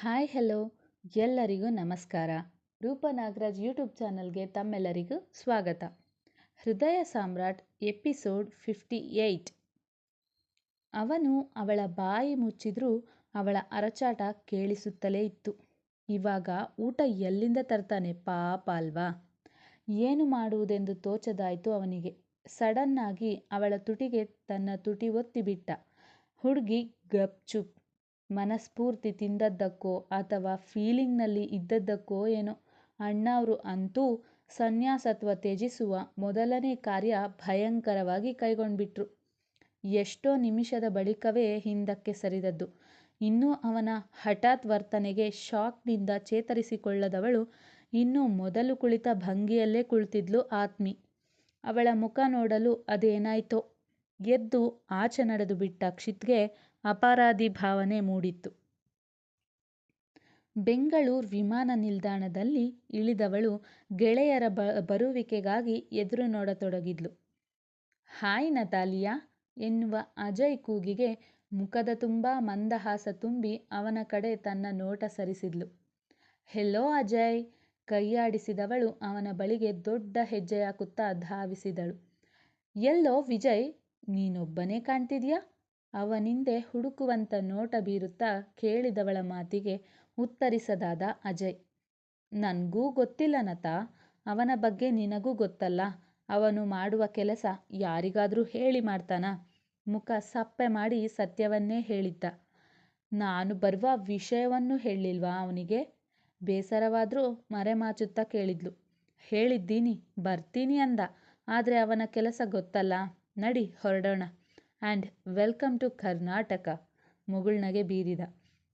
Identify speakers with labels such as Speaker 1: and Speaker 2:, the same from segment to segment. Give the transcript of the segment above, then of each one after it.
Speaker 1: Hi, hello. ಎಲ್ಲರಿಗೂ ನಮಸ್ಕಾರ. ರೂಪ ನಾಗರಾಜ್ ಯೂಟ್ಯೂಬ್ ಚಾನಲ್ಗೆ ತಮ್ಮೆಲ್ಲರಿಗೂ ಸ್ವಾಗತ. ಹೃದಯ ಸಾಮ್ರಾಟ್ ಎಪಿಸೋಡ್ ಫಿಫ್ಟಿ ಏಯ್ಟ್. ಅವನು ಅವಳ ಬಾಯಿ ಮುಚ್ಚಿದ್ರೂ ಅವಳ ಅರಚಾಟ ಕೇಳಿಸುತ್ತಲೇ ಇತ್ತು. ಇವಾಗ ಊಟ ಎಲ್ಲಿಂದ ತರ್ತಾನೆ ಪಾಪ ಅಲ್ವಾ? ಏನು ಮಾಡುವುದೆಂದು ತೋಚದಾಯಿತು ಅವನಿಗೆ. ಸಡನ್ನಾಗಿ ಅವಳ ತುಟಿಗೆ ತನ್ನ ತುಟಿ ಒತ್ತಿಬಿಟ್ಟ. ಹುಡುಗಿ ಗಪ್ಚುಪ್ ಮನಸ್ಫೂರ್ತಿ ತಿಂದದ್ದಕ್ಕೋ ಅಥವಾ ಫೀಲಿಂಗ್ನಲ್ಲಿ ಇದ್ದದ್ದಕ್ಕೋ ಏನೋ. ಅಣ್ಣಾವ್ರು ಅಂತೂ ಸನ್ಯಾಸತ್ವ ತ್ಯಜಿಸುವ ಮೊದಲನೇ ಕಾರ್ಯ ಭಯಂಕರವಾಗಿ ಕೈಗೊಂಡ್ಬಿಟ್ರು. ಎಷ್ಟೋ ನಿಮಿಷದ ಬಳಿಕವೇ ಹಿಂದಕ್ಕೆ ಸರಿದದ್ದು. ಇನ್ನೂ ಅವನ ಹಠಾತ್ ವರ್ತನೆಗೆ ಶಾಕ್ನಿಂದ ಚೇತರಿಸಿಕೊಳ್ಳದವಳು ಇನ್ನೂ ಮೊದಲು ಕುಳಿತ ಭಂಗಿಯಲ್ಲೇ ಕುಳಿತಿದ್ಲು ಆತ್ಮಿ. ಅವಳ ಮುಖ ನೋಡಲು ಅದೇನಾಯ್ತೋ. ಎದ್ದು ಆಚೆ ನಡೆದು ಬಿಟ್ಟ ಕ್ಷಿತ್ಗೆ ಅಪರಾಧಿ ಭಾವನೆ ಮೂಡಿತ್ತು. ಬೆಂಗಳೂರು ವಿಮಾನ ನಿಲ್ದಾಣದಲ್ಲಿ ಇಳಿದವಳು ಗೆಳೆಯರ ಬ, ಬರುವಿಕೆಗಾಗಿ ಎದುರು ನೋಡತೊಡಗಿದ್ಲು. ಹಾಯ್ ನತಾಲಿಯಾ ಎನ್ನುವ ಅಜಯ್ ಕೂಗಿಗೆ ಮುಖದ ತುಂಬ ಮಂದಹಾಸ ತುಂಬಿ ಅವನ ಕಡೆ ತನ್ನ ನೋಟ ಸರಿಸಿದ್ಲು. ಹೆಲೋ ಅಜಯ್ ಕೈಯಾಡಿಸಿದವಳು ಅವನ ಬಳಿಗೆ ದೊಡ್ಡ ಹೆಜ್ಜೆಯಾಕುತ್ತಾ ಧಾವಿಸಿದಳು. ಎಲ್ಲೋ ವಿಜಯ್, ನೀನೊಬ್ಬನೇ ಕಾಣ್ತಿದ್ಯಾ? ಅವನಿಂದೆ ಹುಡುಕುವಂತ ನೋಟ ಬೀರುತ್ತಾ ಕೇಳಿದವಳ ಮಾತಿಗೆ ಉತ್ತರಿಸದಾದ ಅಜಯ್, ನನಗೂ ಗೊತ್ತಿಲ್ಲ ನತಾ ಅವನ ಬಗ್ಗೆ ನಿನಗೂ ಗೊತ್ತಲ್ಲ, ಅವನು ಮಾಡುವ ಕೆಲಸ ಯಾರಿಗಾದರೂ ಹೇಳಿ ಮಾಡ್ತಾನಾ? ಮುಖ ಸಪ್ಪೆ ಮಾಡಿ ಸತ್ಯವನ್ನೇ ಹೇಳಿದ್ದ. ನಾನು ಬರುವ ವಿಷಯವನ್ನು ಹೇಳಿಲ್ವಾ ಅವನಿಗೆ? ಬೇಸರವಾದರೂ ಮರೆಮಾಚುತ್ತಾ ಕೇಳಿದ್ಲು. ಹೇಳಿದ್ದೀನಿ, ಬರ್ತೀನಿ ಅಂದ, ಆದರೆ ಅವನ ಕೆಲಸ ಗೊತ್ತಲ್ಲ. ನಡಿ, ಹೊರಡೋಣ. And welcome to Karnataka. ಮುಗುಳ್ನಗೆ ಬೀರಿದ.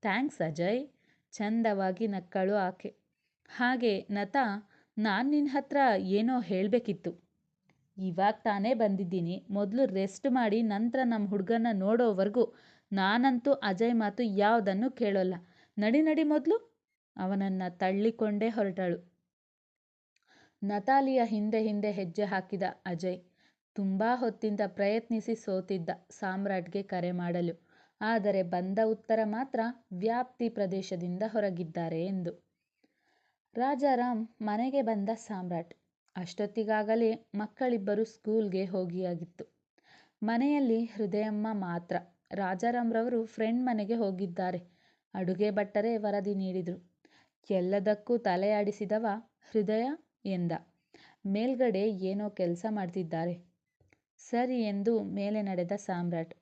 Speaker 1: ಥ್ಯಾಂಕ್ಸ್ ಅಜಯ್. ಚಂದವಾಗಿ ನಕ್ಕಳು ಆಕೆ. ಹಾಗೆ ನತಾ ನಾನು ನಿನ್ನ ಹತ್ರ ಏನೋ ಹೇಳಬೇಕಿತ್ತು. ಇವಾಗ ತಾನೇ ಬಂದಿದ್ದೀನಿ. ಮೊದಲು ರೆಸ್ಟ್ ಮಾಡಿ ನಂತರ ನಮ್ಮ ಹುಡುಗನ ನೋಡೋವರೆಗೂ ನಾನಂತೂ ಅಜಯ್ ಮಾತು ಯಾವುದನ್ನು ಕೇಳೋಲ್ಲ. ನಡಿ ನಡಿ ಮೊದಲು. ಅವನನ್ನು ತಳ್ಳಿಕೊಂಡೇ ಹೊರಟಳು. ನತಾಲಿಯ ಹಿಂದೆ ಹಿಂದೆ ಹೆಜ್ಜೆ ಹಾಕಿದ ಅಜಯ್. ತುಂಬ ಹೊತ್ತಿಂದ ಪ್ರಯತ್ನಿಸಿ ಸೋತಿದ್ದ ಸಾಮ್ರಾಟ್ಗೆ ಕರೆ ಮಾಡಲು. ಆದರೆ ಬಂದ ಉತ್ತರ ಮಾತ್ರ ವ್ಯಾಪ್ತಿ ಪ್ರದೇಶದಿಂದ ಹೊರಗಿದ್ದಾರೆ ಎಂದು. ರಾಜಾರಾಮ್ ಮನೆಗೆ ಬಂದ ಸಾಮ್ರಾಟ್. ಅಷ್ಟೊತ್ತಿಗಾಗಲೇ ಮಕ್ಕಳಿಬ್ಬರು ಸ್ಕೂಲ್ಗೆ ಹೋಗಿಯಾಗಿತ್ತು. ಮನೆಯಲ್ಲಿ ಹೃದಯಮ್ಮ ಮಾತ್ರ. ರಾಜಾರಾಮ್ರವರು ಫ್ರೆಂಡ್ ಮನೆಗೆ ಹೋಗಿದ್ದಾರೆ. ಅಡುಗೆ ಭಟ್ಟರೇ ವರದಿ ನೀಡಿದರು. ಎಲ್ಲದಕ್ಕೂ ತಲೆಯಾಡಿಸಿದವ ಹೃದಯ ಎಂದ. ಮೇಲ್ಗಡೆ ಏನೋ ಕೆಲಸ ಮಾಡ್ತಿದ್ದಾರೆ. ಸರಿ ಎಂದು ಮೇಲೆ ನಡೆದ ಸಾಮ್ರಾಟ್.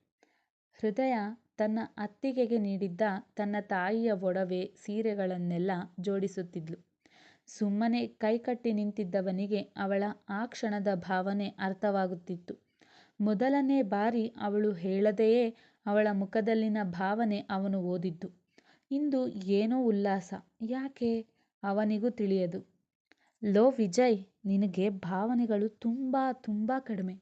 Speaker 1: ಹೃದಯ ತನ್ನ ಅತ್ತಿಗೆಗೆ ನೀಡಿದ್ದ ತನ್ನ ತಾಯಿಯ ಒಡವೆ ಸೀರೆಗಳನ್ನೆಲ್ಲ ಜೋಡಿಸುತ್ತಿದ್ಲು. ಸುಮ್ಮನೆ ಕೈಕಟ್ಟಿ ನಿಂತಿದ್ದವನಿಗೆ ಅವಳ ಆ ಕ್ಷಣದ ಭಾವನೆ ಅರ್ಥವಾಗುತ್ತಿತ್ತು. ಮೊದಲನೇ ಬಾರಿ ಅವಳು ಹೇಳದೆಯೇ ಅವಳ ಮುಖದಲ್ಲಿನ ಭಾವನೆ ಅವನು ಓದಿದ್ದು. ಇಂದು ಏನೋ ಉಲ್ಲಾಸ. ಯಾಕೆ? ಅವನಿಗೂ ತಿಳಿಯದು. ಲೋ ವಿಜಯ್, ನಿನಗೆ ಭಾವನೆಗಳು ತುಂಬ ತುಂಬ ಕಡಿಮೆ.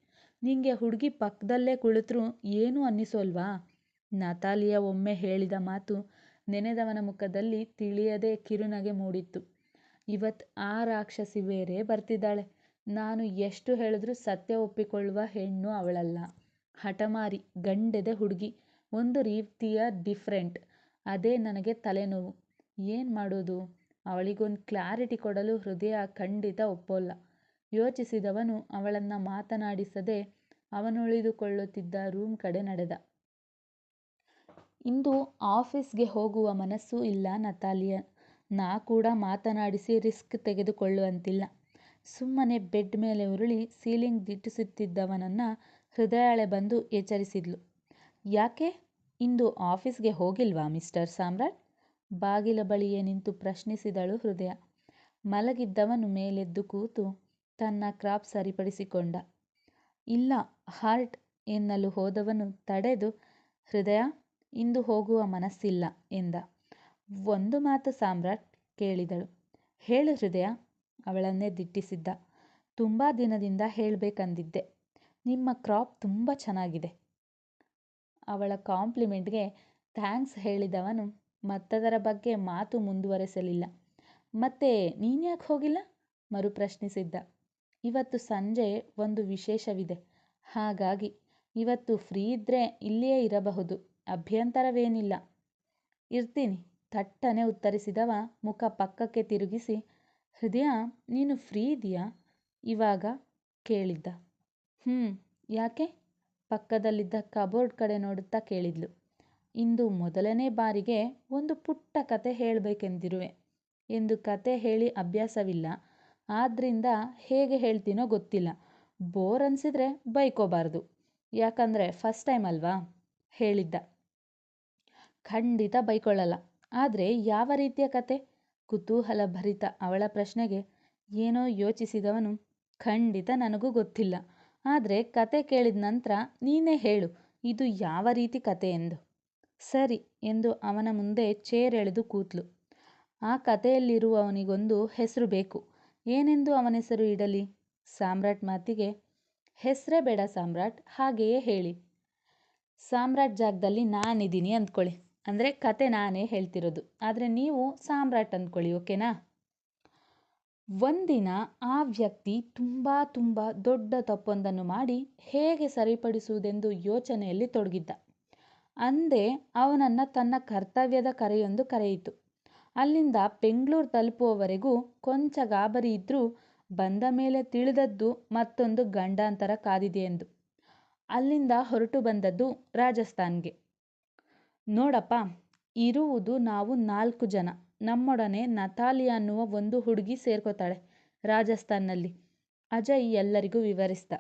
Speaker 1: ನಿಂಗೆ ಹುಡುಗಿ ಪಕ್ಕದಲ್ಲೇ ಕುಳಿತ್ರೂ ಏನೂ ಅನ್ನಿಸೋಲ್ವಾ? ನತಾಲಿಯ ಒಮ್ಮೆ ಹೇಳಿದ ಮಾತು ನೆನೆದವನ ಮುಖದಲ್ಲಿ ತಿಳಿಯದೇ ಕಿರುನಗೆ ಮೂಡಿತ್ತು. ಇವತ್ ಆ ರಾಕ್ಷಸಿ ಬೇರೆ ಬರ್ತಿದ್ದಾಳೆ. ನಾನು ಎಷ್ಟು ಹೇಳಿದ್ರೂ ಸತ್ಯ ಒಪ್ಪಿಕೊಳ್ಳುವ ಹೆಣ್ಣು ಅವಳಲ್ಲ. ಹಠಮಾರಿ ಗಂಡೆದೆ ಹುಡುಗಿ, ಒಂದು ರೀತಿಯ ಡಿಫ್ರೆಂಟ್ ಅದೇ ನನಗೆ ತಲೆನೋವು. ಏನು ಮಾಡೋದು? ಅವಳಿಗೊಂದು ಕ್ಲಾರಿಟಿ ಕೊಡಲು ಹೃದಯ ಖಂಡಿತ ಒಪ್ಪೋಲ್ಲ. ಯೋಚಿಸಿದವನು ಅವಳನ್ನು ಮಾತನಾಡಿಸದೆ ಅವನುಳಿದುಕೊಳ್ಳುತ್ತಿದ್ದ ರೂಮ್ ಕಡೆ ನಡೆದ. ಇಂದು ಆಫೀಸ್ಗೆ ಹೋಗುವ ಮನಸ್ಸು ಇಲ್ಲ ನತಾಲಿಯ. ನಾ ಕೂಡ ಮಾತನಾಡಿಸಿ ರಿಸ್ಕ್ ತೆಗೆದುಕೊಳ್ಳುವಂತಿಲ್ಲ. ಸುಮ್ಮನೆ ಬೆಡ್ ಮೇಲೆ ಉರುಳಿ ಸೀಲಿಂಗ್ ದಿಟ್ಟಿಸುತ್ತಿದ್ದವನನ್ನು ಹೃದಯಾಳೆ ಬಂದು ಎಚ್ಚರಿಸಿದ್ಲು. ಯಾಕೆ? ಇಂದು ಆಫೀಸ್ಗೆ ಹೋಗಿಲ್ವಾ ಮಿಸ್ಟರ್ ಸಾಮ್ರಾಟ್? ಬಾಗಿಲ ಬಳಿಯೇ ನಿಂತು ಪ್ರಶ್ನಿಸಿದಳು ಹೃದಯ. ಮಲಗಿದ್ದವನು ಮೇಲೆದ್ದು ಕೂತು ತನ್ನ ಕ್ರಾಪ್ ಸರಿಪಡಿಸಿಕೊಂಡ. ಇಲ್ಲ, ಹಾರ್ಟ್ ಎನ್ನಲು ಹೋದವನು ತಡೆದು, ಹೃದಯ, ಇಂದು ಹೋಗುವ ಮನಸ್ಸಿಲ್ಲ ಎಂದ. ಒಂದು ಮಾತು ಸಾಮ್ರಾಟ್ ಕೇಳಿದಳು. ಹೇಳು ಹೃದಯ, ಅವಳನ್ನೇ ದಿಟ್ಟಿಸಿದ್ದ. ತುಂಬ ದಿನದಿಂದ ಹೇಳಬೇಕಂದಿದ್ದೆ. ನಿಮ್ಮ ಕ್ರಾಪ್ ತುಂಬ ಚೆನ್ನಾಗಿದೆ. ಅವಳ ಕಾಂಪ್ಲಿಮೆಂಟ್ಗೆ ಥ್ಯಾಂಕ್ಸ್ ಹೇಳಿದವನು ಮತ್ತದರ ಬಗ್ಗೆ ಮಾತು ಮುಂದುವರೆಸಲಿಲ್ಲ. ಮತ್ತೆ ನೀನ್ಯಾಕೆ ಹೋಗಿಲ್ಲ? ಮರು ಪ್ರಶ್ನಿಸಿದ್ದ ಇವತ್ತು ಸಂಜೆ ಒಂದು ವಿಶೇಷವಿದೆ. ಹಾಗಾಗಿ ಇವತ್ತು ಫ್ರೀ ಇದ್ದರೆ ಇಲ್ಲಿಯೇ ಇರಬಹುದು. ಅಭ್ಯಂತರವೇನಿಲ್ಲ. ಇರ್ತೀನಿ. ಥಟ್ಟನೆ ಉತ್ತರಿಸಿದವ ಮುಖ ಪಕ್ಕಕ್ಕೆ ತಿರುಗಿಸಿ, ಹೃದಯ, ನೀನು ಫ್ರೀ ಇದೆಯಾ ಇವಾಗ ಕೇಳಿದ್ದ. ಹ್ಞೂ ಯಾಕೆ? ಪಕ್ಕದಲ್ಲಿದ್ದ ಕಬೋರ್ಡ್ ಕಡೆ ನೋಡುತ್ತಾ ಕೇಳಿದ್ಲು. ಇಂದು ಮೊದಲನೇ ಬಾರಿಗೆ ಒಂದು ಪುಟ್ಟ ಕತೆ ಹೇಳಬೇಕೆಂದಿರುವೆ. ಎಂದು ಕತೆ ಹೇಳಿ ಅಭ್ಯಾಸವಿಲ್ಲ. ಆದ್ದರಿಂದ ಹೇಗೆ ಹೇಳ್ತೀನೋ ಗೊತ್ತಿಲ್ಲ. ಬೋರ್ ಅನಿಸಿದ್ರೆ ಬೈಕೋಬಾರ್ದು. ಯಾಕಂದರೆ ಫಸ್ಟ್ ಟೈಮ್ ಅಲ್ವಾ? ಹೇಳಿದ್ದ. ಖಂಡಿತ ಬೈಕೊಳ್ಳಲ್ಲ. ಆದರೆ ಯಾವ ರೀತಿಯ ಕತೆ? ಕುತೂಹಲ ಭರಿತ ಅವಳ ಪ್ರಶ್ನೆಗೆ ಏನೋ ಯೋಚಿಸಿದವನು. ಖಂಡಿತ ನನಗೂ ಗೊತ್ತಿಲ್ಲ. ಆದರೆ ಕತೆ ಕೇಳಿದ ನಂತರ ನೀನೇ ಹೇಳು, ಇದು ಯಾವ ರೀತಿ ಕತೆ ಎಂದು. ಸರಿ ಎಂದು ಅವನ ಮುಂದೆ ಚೇರ್ ಎಳೆದು ಕೂತ್ಲು. ಆ ಕಥೆಯಲ್ಲಿರುವವನಿಗೊಂದು ಹೆಸರು ಬೇಕು. ಏನೆಂದು ಅವನ ಹೆಸರು ಇಡಲಿ? ಸಾಮ್ರಾಟ್ ಮಾತಿಗೆ, ಹೆಸರೇ ಬೇಡ ಸಾಮ್ರಾಟ್, ಹಾಗೆಯೇ ಹೇಳಿ. ಸಾಮ್ರಾಟ್ ಜಾಗದಲ್ಲಿ ನಾನಿದ್ದೀನಿ ಅಂದ್ಕೊಳ್ಳಿ. ಅಂದರೆ ಕತೆ ನಾನೇ ಹೇಳ್ತಿರೋದು. ಆದರೆ ನೀವು ಸಾಮ್ರಾಟ್ ಅಂದ್ಕೊಳ್ಳಿ, ಓಕೆನಾ? ಒಂದಿನ ಆ ವ್ಯಕ್ತಿ ತುಂಬ ತುಂಬ ದೊಡ್ಡ ತಪ್ಪೊಂದನ್ನು ಮಾಡಿ ಹೇಗೆ ಸರಿಪಡಿಸುವುದೆಂದು ಯೋಚನೆಯಲ್ಲಿ ತೊಡಗಿದ್ದ. ಅಂದೇ ಅವನನ್ನು ತನ್ನ ಕರ್ತವ್ಯದ ಕರೆಯೊಂದು ಕರೆಯಿತು. ಅಲ್ಲಿಂದ ಬೆಂಗಳೂರು ತಲುಪುವವರೆಗೂ ಕೊಂಚ ಗಾಬರಿ ಇದ್ದರೂ ಬಂದ ಮೇಲೆ ತಿಳಿದದ್ದು ಮತ್ತೊಂದು ಗಂಡಾಂತರ ಕಾದಿದೆ ಎಂದು. ಅಲ್ಲಿಂದ ಹೊರಟು ಬಂದದ್ದು ರಾಜಸ್ಥಾನ್ಗೆ. ನೋಡಪ್ಪ, ಇರುವುದು ನಾವು ನಾಲ್ಕು ಜನ. ನಮ್ಮೊಡನೆ ನಥಾಲಿ ಅನ್ನುವ ಒಂದು ಹುಡುಗಿ ಸೇರ್ಕೋತಾಳೆ ರಾಜಸ್ಥಾನ್ನಲ್ಲಿ. ಅಜಯ್ ಎಲ್ಲರಿಗೂ ವಿವರಿಸ್ದ.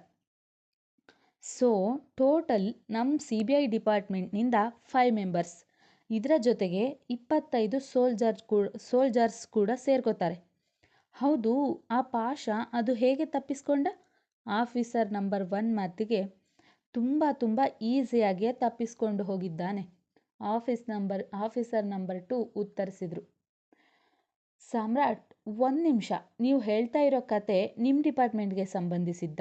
Speaker 1: ಸೊ ಟೋಟಲ್ ನಮ್ಮ ಸಿ ಬಿ ಐ ಡಿಪಾರ್ಟ್ಮೆಂಟ್ನಿಂದ ಫೈವ್ ಮೆಂಬರ್ಸ್ ಇದರ ಜೊತೆಗೆ ಇಪ್ಪತ್ತೈದು ಸೋಲ್ಜರ್ಸ್ ಕೂಡ ಸೋಲ್ಜರ್ಸ್ ಕೂಡ ಸೇರ್ಕೋತಾರೆ. ಹೌದು, ಆ ಪಾಶ ಅದು ಹೇಗೆ ತಪ್ಪಿಸ್ಕೊಂಡ? ಆಫೀಸರ್ ನಂಬರ್ ಒನ್ ಮಾತಿಗೆ ತುಂಬ ತುಂಬ ಈಸಿಯಾಗಿಯೇ ತಪ್ಪಿಸ್ಕೊಂಡು ಹೋಗಿದ್ದಾನೆ. Office number officer number two ಉತ್ತರಿಸಿದರು. ಸಾಮ್ರಾಟ್, ಒಂದು ನಿಮಿಷ, ನೀವು ಹೇಳ್ತಾ ಇರೋ ಕತೆ ನಿಮ್ಮ ಡಿಪಾರ್ಟ್ಮೆಂಟ್ಗೆ ಸಂಬಂಧಿಸಿದ್ದ?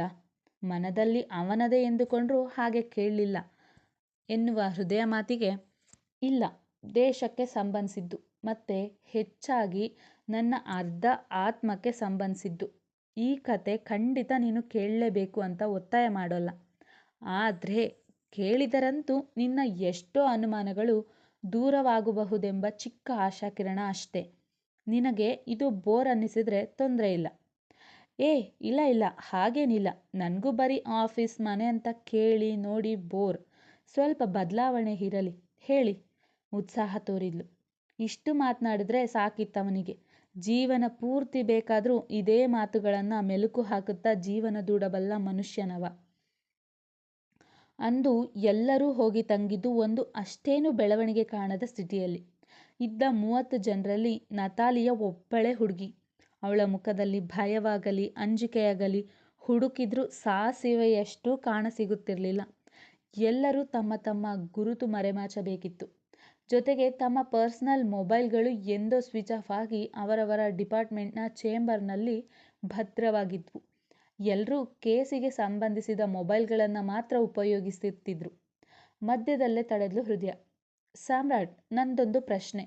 Speaker 1: ಮನದಲ್ಲಿ ಅವನದೇ ಎಂದುಕೊಂಡರೂ ಹಾಗೆ ಕೇಳಲಿಲ್ಲ ಎನ್ನುವ ಹೃದಯ ಮಾತಿಗೆ ಇಲ್ಲ, ದೇಶಕ್ಕೆ ಸಂಬಂಧಿಸಿದ್ದು. ಮತ್ತೆ ಹೆಚ್ಚಾಗಿ ನನ್ನ ಅರ್ಧ ಆತ್ಮಕ್ಕೆ ಸಂಬಂಧಿಸಿದ್ದು. ಈ ಕತೆ ಖಂಡಿತ ನೀನು ಕೇಳಲೇಬೇಕು ಅಂತ ಒತ್ತಾಯ ಮಾಡೋಲ್ಲ. ಆದರೆ ಕೇಳಿದರಂತೂ ನಿನ್ನ ಎಷ್ಟೋ ಅನುಮಾನಗಳು ದೂರವಾಗಬಹುದೆಂಬ ಚಿಕ್ಕ ಆಶಾಕಿರಣ ಅಷ್ಟೇ. ನಿನಗೆ ಇದು ಬೋರ್ ಅನ್ನಿಸಿದರೆ ತೊಂದರೆ ಇಲ್ಲ. ಏ, ಇಲ್ಲ ಇಲ್ಲ, ಹಾಗೇನಿಲ್ಲ. ನನಗೂ ಬರೀ ಆಫೀಸ್ ಮನೆ ಅಂತ ಕೇಳಿ ನೋಡಿ ಬೋರ್. ಸ್ವಲ್ಪ ಬದಲಾವಣೆ ಇರಲಿ. ಹೇಳಿ. ಉತ್ಸಾಹ ತೋರಿದ್ಲು. ಇಷ್ಟು ಮಾತನಾಡಿದ್ರೆ ಸಾಕಿತ್ತವನಿಗೆ. ಜೀವನ ಪೂರ್ತಿ ಬೇಕಾದರೂ ಇದೇ ಮಾತುಗಳನ್ನು ಮೆಲುಕು ಹಾಕುತ್ತಾ ಜೀವನ ದೂಡಬಲ್ಲ ಮನುಷ್ಯನವ. ಅಂದು ಎಲ್ಲರೂ ಹೋಗಿ ತಂಗಿದ್ದು ಒಂದು ಅಷ್ಟೇನು ಬೆಳವಣಿಗೆ ಕಾಣದ ಸ್ಥಿತಿಯಲ್ಲಿ. ಇದ್ದ ಮೂವತ್ತು ಜನರಲ್ಲಿ ನತಾಲಿಯ ಒಬ್ಬಳೆ ಹುಡುಗಿ. ಅವಳ ಮುಖದಲ್ಲಿ ಭಯವಾಗಲಿ, ಅಂಜಿಕೆಯಾಗಲಿ, ಹುಡುಕಿದ್ರೂ ಸಾಸಿವೆಯಷ್ಟು ಕಾಣಸಿಗುತ್ತಿರಲಿಲ್ಲ ಎಲ್ಲರೂ ತಮ್ಮ ತಮ್ಮ ಗುರುತು ಮರೆಮಾಚಬೇಕಿತ್ತು. ಜೊತೆಗೆ ತಮ್ಮ ಪರ್ಸನಲ್ ಮೊಬೈಲ್ಗಳು ಎಂದೋ ಸ್ವಿಚ್ ಆಫ್ ಆಗಿ ಅವರವರ ಡಿಪಾರ್ಟ್ಮೆಂಟ್ನ ಚೇಂಬರ್ನಲ್ಲಿ ಭದ್ರವಾಗಿದ್ವು. ಎಲ್ಲರೂ ಕೇಸಿಗೆ ಸಂಬಂಧಿಸಿದ ಮೊಬೈಲ್ಗಳನ್ನು ಮಾತ್ರ ಉಪಯೋಗಿಸುತ್ತಿದ್ರು. ಮಧ್ಯದಲ್ಲೇ ತಡೆದ್ಲು ಹೃದಯ. ಸಾಮ್ರಾಟ್, ನಂದೊಂದು ಪ್ರಶ್ನೆ.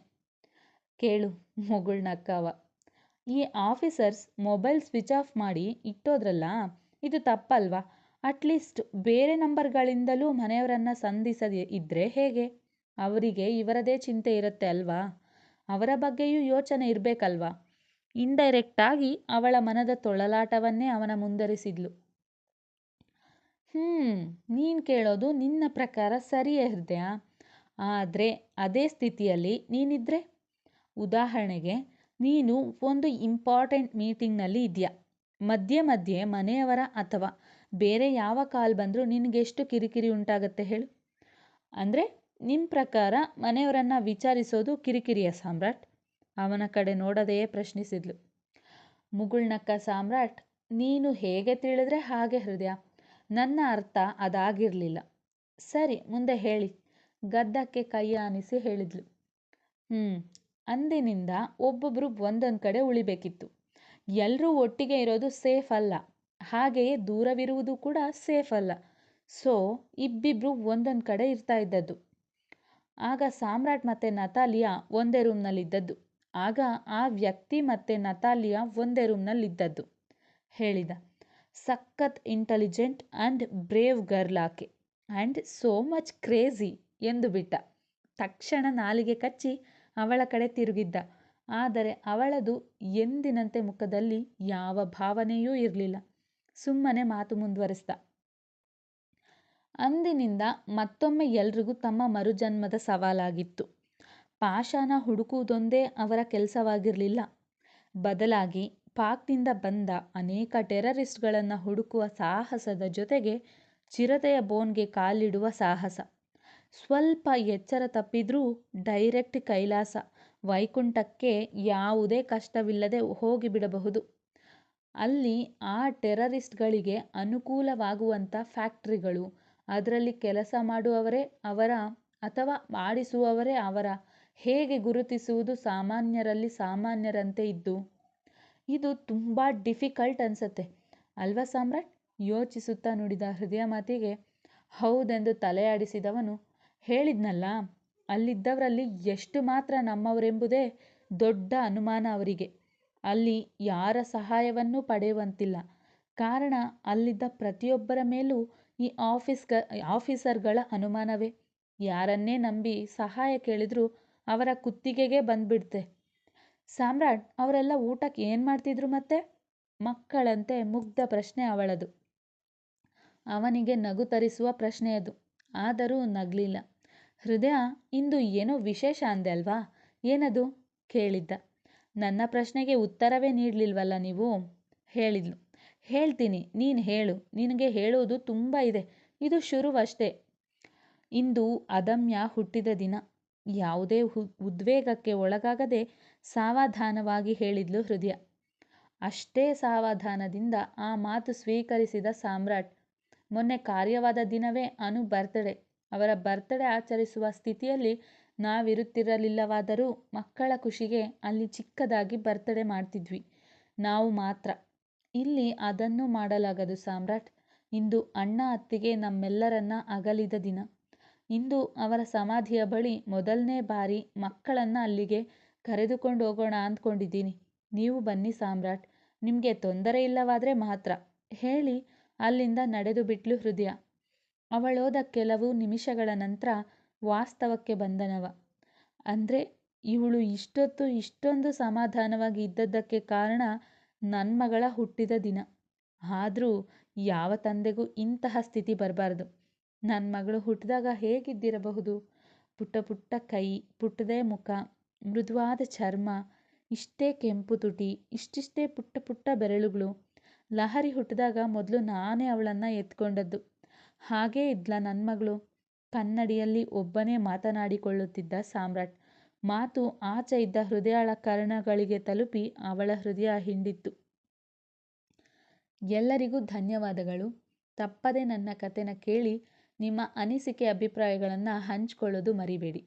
Speaker 1: ಕೇಳು ಮುಗುಳ್ನಕ್ಕವ ಈ ಆಫೀಸರ್ಸ್ ಮೊಬೈಲ್ ಸ್ವಿಚ್ ಆಫ್ ಮಾಡಿ ಇಟ್ಟೋದ್ರಲ್ಲ, ಇದು ತಪ್ಪಲ್ವಾ? ಅಟ್ಲೀಸ್ಟ್ ಬೇರೆ ನಂಬರ್ಗಳಿಂದಲೂ ಮನೆಯವರನ್ನು ಸಂಧಿಸದೆ ಇದ್ದರೆ ಹೇಗೆ? ಅವರಿಗೆ ಇವರದೇ ಚಿಂತೆ ಇರುತ್ತೆ ಅಲ್ವಾ? ಅವರ ಬಗ್ಗೆಯೂ ಯೋಚನೆ ಇರಬೇಕಲ್ವಾ? ಇಂಡೈರೆಕ್ಟಾಗಿ ಅವಳ ಮನದ ತೊಳಲಾಟವನ್ನೇ ಅವನ ಮುಂದರಿಸಿದ್ಲು ಹ್ಞೂ ನೀನು ಕೇಳೋದು ನಿನ್ನ ಪ್ರಕಾರ ಸರಿಯೇ ಹೃದಯ. ಆದರೆ ಅದೇ ಸ್ಥಿತಿಯಲ್ಲಿ ನೀನಿದ್ರೆ? ಉದಾಹರಣೆಗೆ, ನೀನು ಒಂದು ಇಂಪಾರ್ಟೆಂಟ್ ಮೀಟಿಂಗ್ನಲ್ಲಿ ಇದೆಯಾ? ಮಧ್ಯೆ ಮಧ್ಯೆ ಮನೆಯವರ ಅಥವಾ ಬೇರೆ ಯಾವ ಕಾಲ್ ಬಂದರೂ ನಿನಗೆಷ್ಟು ಕಿರಿಕಿರಿ ಉಂಟಾಗತ್ತೆ ಹೇಳು? ಅಂದರೆ ನಿಮ್ಮ ಪ್ರಕಾರ ಮನೆಯವರನ್ನು ವಿಚಾರಿಸೋದು ಕಿರಿಕಿರಿಯ ಸಾಮ್ರಾಟ್? ಅವನ ಕಡೆ ನೋಡದೆಯೇ ಪ್ರಶ್ನಿಸಿದ್ಲು. ಮುಗುಳ್ನಕ್ಕ ಸಾಮ್ರಾಟ್, ನೀನು ಹೇಗೆ ತಿಳಿದ್ರೆ ಹಾಗೆ ಹೃದಯ. ನನ್ನ ಅರ್ಥ ಅದಾಗಿರಲಿಲ್ಲ. ಸರಿ, ಮುಂದೆ ಹೇಳಿ. ಗದ್ದಕ್ಕೆ ಕೈ ಆನಿಸಿ ಹೇಳಿದ್ಲು. ಹ್ಞೂ ಅಂದಿನಿಂದ ಒಬ್ಬೊಬ್ಬರು ಒಂದೊಂದು ಕಡೆ ಉಳಿಬೇಕಿತ್ತು. ಎಲ್ಲರೂ ಒಟ್ಟಿಗೆ ಇರೋದು ಸೇಫ್ ಅಲ್ಲ. ಹಾಗೆಯೇ ದೂರವಿರುವುದು ಕೂಡ ಸೇಫ್ ಅಲ್ಲ. ಸೊ, ಇಬ್ಬಿಬ್ರು ಒಂದೊಂದು ಕಡೆ ಇರ್ತಾ ಇದ್ದದ್ದು. ಆಗ ಸಾಮ್ರಾಟ್ ಮತ್ತು ನತಾಲಿಯಾ ಒಂದೇ ರೂಮ್ನಲ್ಲಿದ್ದದ್ದು. ಆಗ ಆ ವ್ಯಕ್ತಿ ಮತ್ತು ನತಾಲಿಯಾ ಒಂದೇ ರೂಮ್ನಲ್ಲಿದ್ದದ್ದು, ಹೇಳಿದ. ಸಖತ್ ಇಂಟೆಲಿಜೆಂಟ್ ಆ್ಯಂಡ್ ಬ್ರೇವ್ ಗರ್ಲ್ ಆಕೆ. ಆ್ಯಂಡ್ ಸೋ ಮಚ್ ಕ್ರೇಜಿ ಎಂದು ಬಿಟ್ಟ. ತಕ್ಷಣ ನಾಲಿಗೆ ಕಚ್ಚಿ ಅವಳ ಕಡೆ ತಿರುಗಿದ್ದ. ಆದರೆ ಅವಳದು ಎಂದಿನಂತೆ ಮುಖದಲ್ಲಿ ಯಾವ ಭಾವನೆಯೂ ಇರಲಿಲ್ಲ. ಸುಮ್ಮನೆ ಮಾತು ಮುಂದುವರಿಸ್ದ. ಅಂದಿನಿಂದ ಮತ್ತೊಮ್ಮೆ ಎಲ್ರಿಗೂ ತಮ್ಮ ಮರುಜನ್ಮದ ಸವಾಲಾಗಿತ್ತು. ಪಾಷಾಣ ಹುಡುಕುವುದೊಂದೇ ಅವರ ಕೆಲಸವಾಗಿರಲಿಲ್ಲ. ಬದಲಾಗಿ ಪಾಕ್ನಿಂದ ಬಂದ ಅನೇಕ ಟೆರರಿಸ್ಟ್ಗಳನ್ನು ಹುಡುಕುವ ಸಾಹಸದ ಜೊತೆಗೆ ಚಿರತೆಯ ಬೋನ್ಗೆ ಕಾಲಿಡುವ ಸಾಹಸ. ಸ್ವಲ್ಪ ಎಚ್ಚರ ತಪ್ಪಿದ್ರೂ ಡೈರೆಕ್ಟ್ ಕೈಲಾಸ, ವೈಕುಂಠಕ್ಕೆ ಯಾವುದೇ ಕಷ್ಟವಿಲ್ಲದೆ ಹೋಗಿಬಿಡಬಹುದು. ಅಲ್ಲಿ ಆ ಟೆರರಿಸ್ಟ್ಗಳಿಗೆ ಅನುಕೂಲವಾಗುವಂಥ ಫ್ಯಾಕ್ಟ್ರಿಗಳು ಅದರಲ್ಲಿ ಕೆಲಸ ಮಾಡುವವರೇ ಅವರ ಅಥವಾ ಮಾಡಿಸುವವರೇ ಅವರ. ಹೇಗೆ ಗುರುತಿಸುವುದು ಸಾಮಾನ್ಯರಲ್ಲಿ ಸಾಮಾನ್ಯರಂತೆ ಇದ್ದು. ಇದು ತುಂಬ ಡಿಫಿಕಲ್ಟ್ ಅನಿಸತ್ತೆ. ಅಲ್ವಾ ಸಾಮ್ರಾಟ್? ಯೋಚಿಸುತ್ತಾ ನುಡಿದ ಹೃದಯ ಮಾತಿಗೆ ಹೌದೆಂದು ತಲೆಯಾಡಿಸಿದವನು ಹೇಳಿದ್ನಲ್ಲ, ಅಲ್ಲಿದ್ದವರಲ್ಲಿ ಎಷ್ಟು ಮಾತ್ರ ನಮ್ಮವರೆಂಬುದೇ ದೊಡ್ಡ ಅನುಮಾನ ಅವರಿಗೆ. ಅಲ್ಲಿ ಯಾರ ಸಹಾಯವನ್ನೂ ಪಡೆಯುವಂತಿಲ್ಲ. ಕಾರಣ ಅಲ್ಲಿದ್ದ ಪ್ರತಿಯೊಬ್ಬರ ಮೇಲೂ ಈ ಆಫೀಸ್ಗ ಆಫೀಸರ್ಗಳ ಅನುಮಾನವೇ? ಯಾರನ್ನೇ ನಂಬಿ ಸಹಾಯ ಕೇಳಿದರೂ ಅವರ ಕುತ್ತಿಗೆಗೆ ಬಂದ್ಬಿಡ್ತೆ. ಸಾಮ್ರಾಟ್, ಅವರೆಲ್ಲ ಊಟಕ್ಕೆ ಏನು ಮಾಡ್ತಿದ್ರು ಮತ್ತೆ? ಮಕ್ಕಳಂತೆ ಮುಗ್ಧ ಪ್ರಶ್ನೆ ಅವಳದು. ಅವನಿಗೆ ನಗು ತರಿಸುವ ಪ್ರಶ್ನೆ ಅದು. ಆದರೂ ನಗಲಿಲ್ಲ. ಹೃದಯ, ಇಂದು ಏನೋ ವಿಶೇಷ ಅಂದೆ ಅಲ್ವಾ ಏನದು? ಕೇಳಿದ್ದ. ನನ್ನ ಪ್ರಶ್ನೆಗೆ ಉತ್ತರವೇ ನೀಡಲಿಲ್ವಲ್ಲ ನೀವು? ಹೇಳಿದ್ಲು. ಹೇಳ್ತೀನಿ, ನೀನು ಹೇಳು. ನಿನಗೆ ಹೇಳೋದು ತುಂಬ ಇದೆ. ಇದು ಶುರುವಷ್ಟೇ. ಇಂದು ಅದಮ್ಯ ಹುಟ್ಟಿದ ದಿನ. ಯಾವುದೇ ಉದ್ವೇಗಕ್ಕೆ ಒಳಗಾಗದೆ ಸಾವಧಾನವಾಗಿ ಹೇಳಿದ್ಲು ಹೃದಯ. ಅಷ್ಟೇ ಸಾವಧಾನದಿಂದ ಆ ಮಾತು ಸ್ವೀಕರಿಸಿದ ಸಾಮ್ರಾಟ್, ಮೊನ್ನೆ ಕಾರ್ಯವಾದ ದಿನವೇ ಅನು ಬರ್ತಡೇ. ಅವರ ಬರ್ತಡೇ ಆಚರಿಸುವ ಸ್ಥಿತಿಯಲ್ಲಿ ನಾವಿರುತ್ತಿರಲಿಲ್ಲವಾದರೂ ಮಕ್ಕಳ ಖುಷಿಗೆ ಅಲ್ಲಿ ಚಿಕ್ಕದಾಗಿ ಬರ್ತ್ಡೇ ಮಾಡ್ತಿದ್ವಿ. ನಾವು ಮಾತ್ರ. ಇಲ್ಲಿ ಅದನ್ನು ಮಾಡಲಾಗದು ಸಾಮ್ರಾಟ್. ಇಂದು ಅಣ್ಣ ಅತ್ತಿಗೆ ನಮ್ಮೆಲ್ಲರನ್ನ ಅಗಲಿದ ದಿನ. ಇಂದು ಅವರ ಸಮಾಧಿಯ ಬಳಿ ಮೊದಲನೇ ಬಾರಿ ಮಕ್ಕಳನ್ನ ಅಲ್ಲಿಗೆ ಕರೆದುಕೊಂಡು ಹೋಗೋಣ ಅಂದ್ಕೊಂಡಿದ್ದೀನಿ. ನೀವು ಬನ್ನಿ ಸಾಮ್ರಾಟ್. ನಿಮಗೆ ತೊಂದರೆ ಇಲ್ಲವಾದರೆ ಮಾತ್ರ. ಹೇಳಿ ಅಲ್ಲಿಂದ ನಡೆದು ಬಿಟ್ಲು ಹೃದಯ. ಅವಳೋದ ಕೆಲವು ನಿಮಿಷಗಳ ನಂತರ ವಾಸ್ತವಕ್ಕೆ ಬಂದನವ. ಅಂದರೆ ಇವಳು ಇಷ್ಟೊತ್ತು ಇಷ್ಟೊಂದು ಸಮಾಧಾನವಾಗಿ ಇದ್ದದ್ದಕ್ಕೆ ಕಾರಣ ನನ್ನ ಮಗಳ ಹುಟ್ಟಿದ ದಿನ. ಆದರೂ ಯಾವ ತಂದೆಗೂ ಇಂತಹ ಸ್ಥಿತಿ ಬರಬಾರ್ದು. ನನ್ನ ಮಗಳು ಹುಟ್ಟಿದಾಗ ಹೇಗಿದ್ದಿರಬಹುದು? ಪುಟ್ಟ ಪುಟ್ಟ ಕೈ, ಪುಟ್ಟದೇ ಮುಖ, ಮೃದುವಾದ ಚರ್ಮ, ಇಷ್ಟೇ ಕೆಂಪು ತುಟಿ, ಇಷ್ಟಿಷ್ಟೇ ಪುಟ್ಟ ಪುಟ್ಟ ಬೆರಳುಗಳು. ಲಹರಿ ಹುಟ್ಟಿದಾಗ ಮೊದಲು ನಾನೇ ಅವಳನ್ನು ಎತ್ಕೊಂಡದ್ದು. ಹಾಗೇ ಇದ್ಲ ನನ್ನ ಮಗಳು. ಕನ್ನಡಿಯಲ್ಲಿ ಒಬ್ಬನೇ ಮಾತನಾಡಿಕೊಳ್ಳುತ್ತಿದ್ದ ಸಾಮ್ರಾಟ್. ಮಾತು ಆಚೆ ಇದ್ದ ಹೃದಯಾಳ ಕರ್ಣಗಳಿಗೆ ತಲುಪಿ ಅವಳ ಹೃದಯ ಹಿಂಡಿತ್ತು. ಎಲ್ಲರಿಗೂ ಧನ್ಯವಾದಗಳು. ತಪ್ಪದೆ ನನ್ನ ಕತೆನ ಕೇಳಿ ನಿಮ್ಮ ಅನಿಸಿಕೆ ಅಭಿಪ್ರಾಯಗಳನ್ನು ಹಂಚ್ಕೊಳ್ಳೋದು ಮರಿಬೇಡಿ.